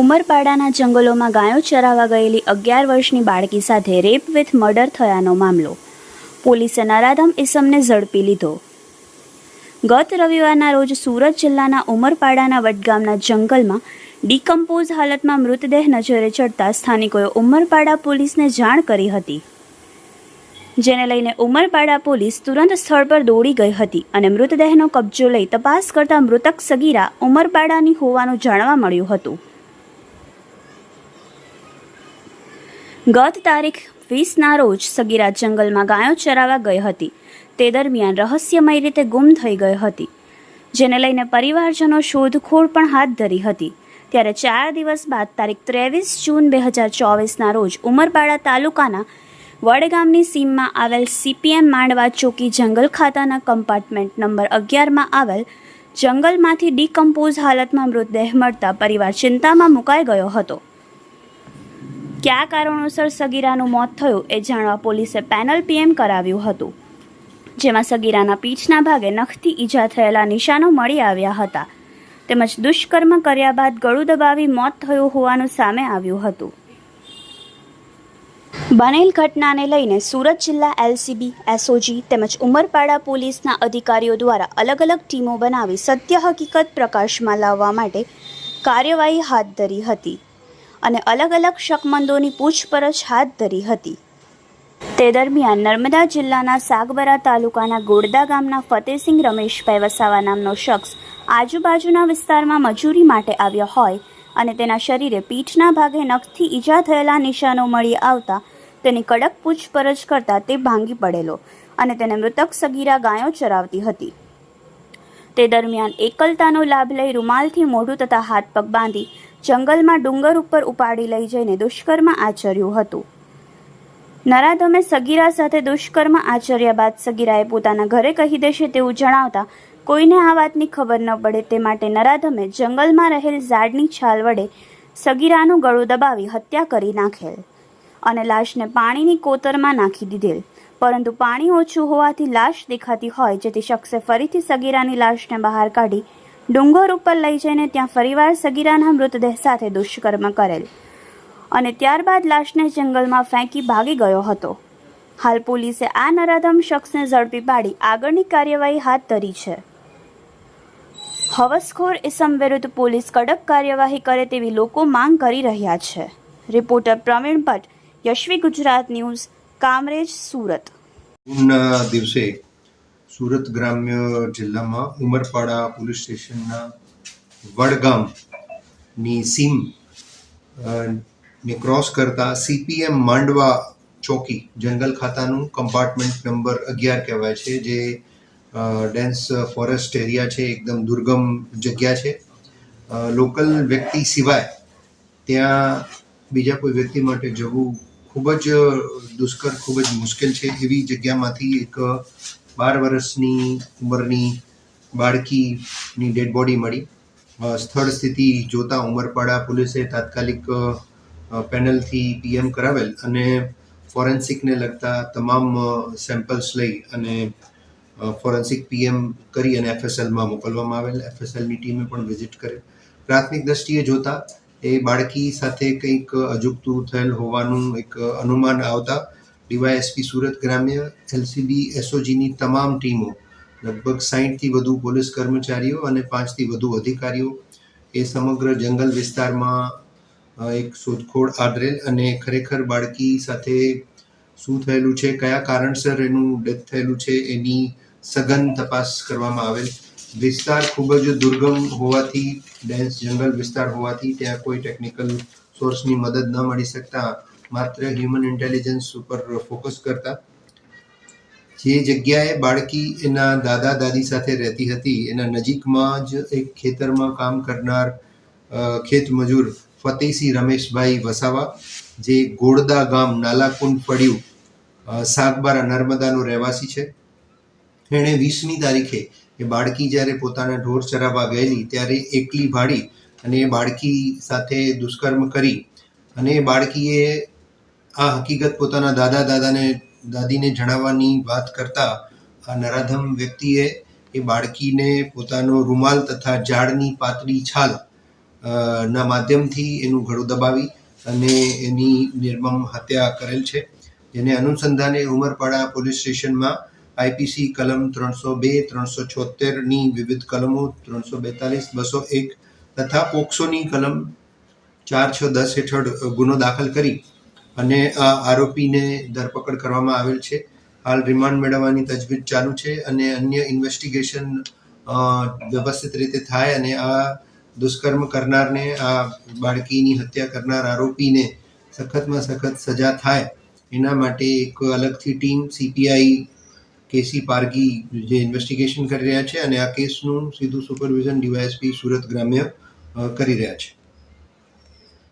ઉમરપાડાના જંગલોમાં ગાયો ચરાવવા ગયેલી અગિયાર વર્ષની બાળકી સાથે રેપ વિથ મર્ડર થયાનો મામલો. પોલીસે નરાધમ ઇસમને ઝડપી લીધો. ગત રવિવારના રોજ સુરત જિલ્લાના ઉમરપાડાના વડગામના જંગલમાં ડિકમ્પોઝ હાલતમાં મૃતદેહ નજરે ચડતા સ્થાનિકોએ ઉમરપાડા પોલીસને જાણ કરી હતી. જેને લઈને ઉમરપાડા પોલીસ તુરંત સ્થળ પર દોડી ગઈ હતી અને મૃતદેહનો કબજો લઈ તપાસ કરતા મૃતક સગીરા ઉમરપાડાની હોવાનું જાણવા મળ્યું હતું. ગત તારીખ વીસના રોજ સગીરા જંગલમાં ગાયો ચરાવવા ગઈ હતી. તે દરમિયાન રહસ્યમય રીતે ગુમ થઈ ગઈ હતી, જેને લઈને પરિવારજનો શોધખોળ પણ હાથ ધરી હતી. ત્યારે ચાર દિવસ બાદ તારીખ ત્રેવીસ જૂન બે હજાર ચોવીસના રોજ ઉમરપાડા તાલુકાના વડગામની સીમમાં આવેલ સીપીએમ માંડવા ચોકી જંગલ ખાતાના કમ્પાર્ટમેન્ટ નંબર અગિયારમાં આવેલ જંગલમાંથી ડીકમ્પોઝ હાલતમાં મૃતદેહ મળતા પરિવાર ચિંતામાં મુકાઈ ગયો હતો. કયા કારણોસર સગીરાનું મોત થયું એ જાણવા પોલીસે પેનલ પીએમ કરાવ્યું હતું. જેમાં સગીરાના પીઠના ભાગે નખથી ઈજા થયેલા નિશાનો મળી આવ્યા હતા. તેમજ દુષ્કર્મ કર્યા બાદ ગળું દબાવી મોત થયું હોવાનું સામે આવ્યું હતું. બનેલ ઘટનાને લઈને સુરત જિલ્લા એલસીબી, એસઓજી તેમજ ઉમરપાડા પોલીસના અધિકારીઓ દ્વારા અલગ અલગ ટીમો બનાવી સત્ય હકીકત પ્રકાશમાં લાવવા માટે કાર્યવાહી હાથ ધરી હતી અને અલગ અલગ શકમંદોની પૂછપરછ હાથ ધરી હતી. તે દરમિયાન નર્મદા જિલ્લાના સાગબરા તાલુકાના ગોડદા ગામના ફતેસિંહ રમેશભાઈ વસાવા નામનો શખ્સ આજુબાજુના વિસ્તારમાં મજૂરી માટે આવ્યો હોય અને તેના શરીરે પીઠના ભાગે નખથી ઈજા થયેલા નિશાનો મળી આવતા તેની કડક પૂછપરછ કરતા તે ભાંગી પડેલો અને તેને મૃતક સગીરા ગાયો ચરાવતી હતી. તે દરમિયાન એકલતાનો લાભ લઈ રૂમાલથી મોઢું તથા હાથ પગ બાંધી જંગલમાં ડુંગર ઉપર ઉપાડી લઈ જઈને દુષ્કર્મ આચર્યું હતું. નરાધમે સગીરા સાથે દુષ્કર્મ આચર્યા બાદ સગીરાએ પોતાના ઘરે કહી દેશે તેવું જણાવતા કોઈને આ વાતની ખબર ન પડે તે માટે નરાધમે જંગલમાં રહેલ ઝાડની છાલ વડે સગીરાનું ગળું દબાવી હત્યા કરી નાખેલ. અને લાશને પાણીની કોતરમાં નાખી દીધેલ. પરંતુ પાણી ઓછું હોવાથી લાશ દેખાતી હોય જેથી શખ્સે ફરીથી સગીરાની લાશને બહાર કાઢી ડુંગર ઉપર લઈ જઈને ત્યાં ફરીવાર સગીરાના મૃતદેહ સાથે દુષ્કર્મ કરેલ. અને ત્યારબાદ લાશને જંગલમાં ફેંકી ભાગી ગયો હતો. હાલ પોલીસે આ નરાધમ શખ્સને ઝડપી પાડી આગળની કાર્યવાહી હાથ ધરી છે. હવસખોર ઇસમ વિરુદ્ધ પોલીસ કડક કાર્યવાહી કરે તેવી લોકો માંગ કરી રહ્યા છે. Reporter Pravin Bhatt Yashvi Gujarat news, Kamrej, Surat. જૂનના દિવસે સુરત ગ્રામ્ય જિલ્લામાં ઉમરપાડા પોલીસ સ્ટેશનના વડગામની સીમ ને ક્રોસ કરતા સીપીએમ માંડવા ચોકી જંગલ ખાતાનું કમ્પાર્ટમેન્ટ નંબર અગિયાર કહેવાય છે, જે ડેન્સ ફોરેસ્ટ એરિયા છે, એકદમ દુર્ગમ જગ્યા છે. લોકલ વ્યક્તિ સિવાય ત્યાં બીજા કોઈ વ્યક્તિ માટે જવું ખૂબ જ દુષ્કર, ખૂબ જ મુશ્કેલ છે એવી જગ્યામાંથી એક બાર વર્ષની ઉંમરની બાળકીની ડેડ બોડી મળી. સ્થળ સ્થિતિ જોતા ઉમરપાડા પોલીસે તાત્કાલિક પેનલથી પીએમ કરાવેલ અને ફોરેન્સિકને લગતા તમામ સેમ્પલ્સ લઈ અને ફોરેન્સિક પીએમ કરી અને એફએસએલમાં મોકલવામાં આવેલ. એફએસએલની ટીમે પણ વિઝિટ કરી. પ્રાથમિક દ્રષ્ટિએ જોતા એ બાળકી સાથે કંઈક અજુગતું થયેલ હોવાનું એક અનુમાન આવતા ડીવાયએસપી સુરત ગ્રામ્ય એલસીબી એસઓજીની તમામ ટીમો, લગભગ સાહીઠથી વધુ પોલીસ કર્મચારીઓ અને પાંચથી વધુ અધિકારીઓ એ સમગ્ર જંગલ વિસ્તારમાં એક શોધખોળ આદરેલ અને ખરેખર બાળકી સાથે શું થયેલું છે, કયા કારણસર એનું ડેથ થયેલું છે, એની સઘન તપાસ કરવામાં આવેલ વિસ્તાર ખૂબ જ દુર્ગમ હોવાથી ડેન્સ જંગલ વિસ્તાર હોવાથી ત્યાં કોઈ ટેકનિકલ સોર્સની મદદ ન મળી શકતા, માત્ર હ્યુમન ઇન્ટેલિજન્સ ઉપર ફોકસ કરતા. જે જગ્યાએ બાળકી એના દાદા દાદી સાથે રહેતી હતી, એના નજીકમાં જ એક ખેતરમાં કામ કરનાર ખેત મજૂર ફતેહસિંહ રમેશભાઈ વસાવા, જે ગોળદા ગામ નાલાકુંડ પડ્યું સાગબારા નર્મદાનો રહેવાસી છે. એણે વીસમી તારીખે એ બાળકી જ્યારે પોતાના ઢોર ચરાવવા ગયેલી, ત્યારે એકલી ભાડી અને એ બાળકી સાથે દુષ્કર્મ કરી અને એ બાળકીએ આ હકીકત પોતાના દાદા દાદાને, દાદીને જણાવવાની વાત કરતા આ નરાધમ વ્યક્તિએ એ બાળકીને પોતાનો રૂમાલ તથા ઝાડની પાતળી છાલ ના માધ્યમથી એનું ગળું દબાવી અને એની નિર્મમ હત્યા કરેલ છે. જેને અનુસંધાને ઉમરપાડા પોલીસ સ્ટેશનમાં આઈપીસી કલમ ત્રણસો બે, ત્રણસો છોતેરની વિવિધ કલમો, ત્રણસો બેતાલીસ, બસો એક તથા પોક્સોની કલમ ચાર, છ, દસ હેઠળ ગુનો દાખલ કરી અને આ આરોપીને ધરપકડ કરવામાં આવેલ છે. હાલ રિમાન્ડ મેળવવાની તજવીજ ચાલુ છે અને અન્ય ઇન્વેસ્ટિગેશન વ્યવસ્થિત રીતે થાય અને આ દુષ્કર્મ કરનારને, આ બાળકીની હત્યા કરનાર આરોપીને સખતમાં સખત સજા થાય. એના માટે એક અલગથી ટીમ, સીપીઆઈ કેસી પારગી જે ઇન્વેસ્ટિગેશન કરી રહ્યા છે અને આ કેસનું સીધું સુપરવિઝન ડીવાયએસપી સુરત ગ્રામ્ય કરી રહ્યા છે.